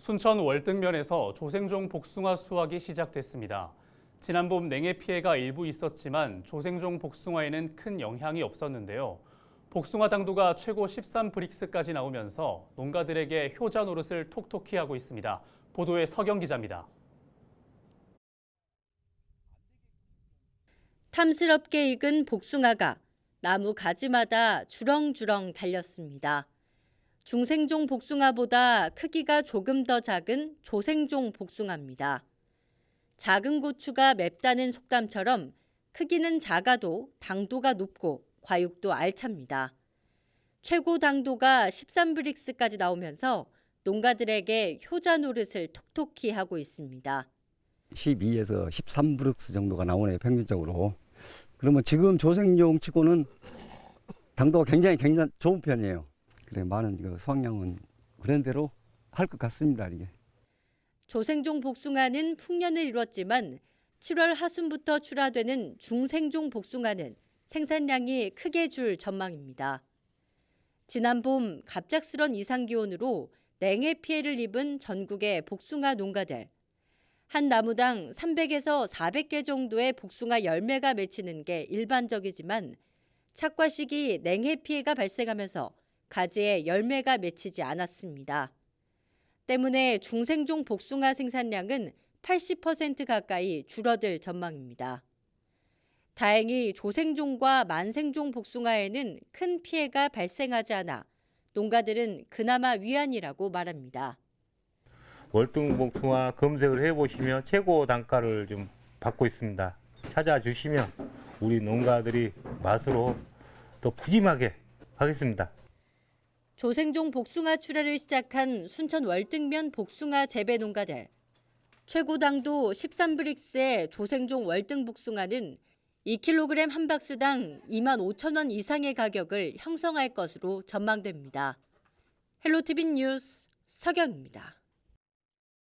순천 월등면에서 조생종 복숭아 수확이 시작됐습니다. 지난 봄 냉해 피해가 일부 있었지만 조생종 복숭아에는 큰 영향이 없었는데요. 복숭아 당도가 최고 13브릭스까지 나오면서 농가들에게 효자 노릇을 톡톡히 하고 있습니다. 보도에 서경 기자입니다. 탐스럽게 익은 복숭아가 나무 가지마다 주렁주렁 달렸습니다. 중생종 복숭아보다 크기가 조금 더 작은 조생종 복숭아입니다. 작은 고추가 맵다는 속담처럼 크기는 작아도 당도가 높고 과육도 알찹니다. 최고 당도가 13브릭스까지 나오면서 농가들에게 효자 노릇을 톡톡히 하고 있습니다. 12에서 13브룩스 정도가 나오네요 평균적으로. 그러면 지금 조생종 치고는 당도가 굉장히 굉장히 좋은 편이에요. 그래 많은 그 수확량은 그런 대로 할 것 같습니다 이게. 조생종 복숭아는 풍년을 이뤘지만 7월 하순부터 출하되는 중생종 복숭아는 생산량이 크게 줄 전망입니다. 지난 봄 갑작스런 이상 기온으로 냉해 피해를 입은 전국의 복숭아 농가들. 한 나무당 300에서 400개 정도의 복숭아 열매가 맺히는 게 일반적이지만 착과 시기 냉해 피해가 발생하면서 가지에 열매가 맺히지 않았습니다. 때문에 중생종 복숭아 생산량은 80% 가까이 줄어들 전망입니다. 다행히 조생종과 만생종 복숭아에는 큰 피해가 발생하지 않아 농가들은 그나마 위안이라고 말합니다. 월등 복숭아 검색을 해보시면 최고 단가를 좀 받고 있습니다. 찾아주시면 우리 농가들이 맛으로 더 푸짐하게 하겠습니다. 조생종 복숭아 출하를 시작한 순천 월등면 복숭아 재배 농가들. 최고 당도 13브릭스의 조생종 월등 복숭아는 2kg 한 박스당 2만 5천 원 이상의 가격을 형성할 것으로 전망됩니다. 헬로티비 뉴스 서경입니다.